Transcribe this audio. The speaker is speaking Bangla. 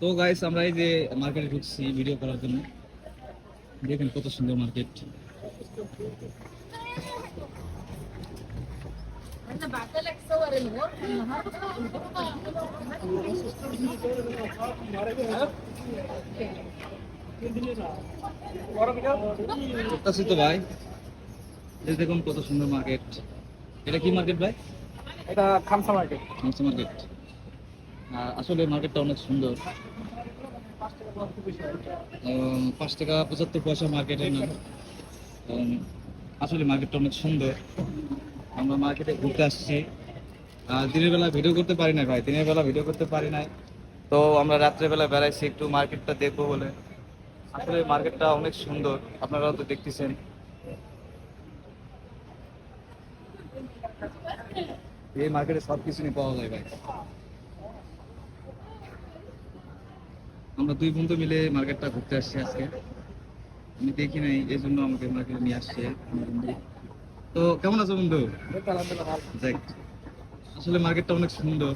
তো গাইস আমরা এই যে মার্কেটে ঢুকছি ভিডিও করার জন্য। দেখেন কত সুন্দর মার্কেট তো ভাই। দেখুন কত সুন্দর মার্কেট এটা কি মার্কেট ভাই? এটা খামসা মার্কেট মাংস মার্কেট আসলে মার্কেটটা অনেক সুন্দর। পাঁচ টাকা পঁচাত্তর পয়সা মার্কেটের নাম আসলে মার্কেটটা অনেক সুন্দর। আমরা মার্কেটে ঘুরতে আসছি। দিনের বেলা ভিডিও করতে পারি না ভাই, দিনের বেলা ভিডিও করতে পারি নাই। তো আমরা রাত্রেবেলা বেড়াইছি, একটু মার্কেটটা দেখব বলে। আসলে মার্কেটটা অনেক সুন্দর, আপনারাও তো দেখতেছেন। এই মার্কেটে সব কিছু নিয়ে পাওয়া যায় ভাই। আমরা দুই বন্ধু মিলে মার্কেটটা ঘুরতে আসছি আজকে। আমি দেখি নাই এই জন্য আমাকে মার্কেটে নিয়ে আসছে তো কেমন আছো বন্ধু? আসলে মার্কেটটা অনেক সুন্দর।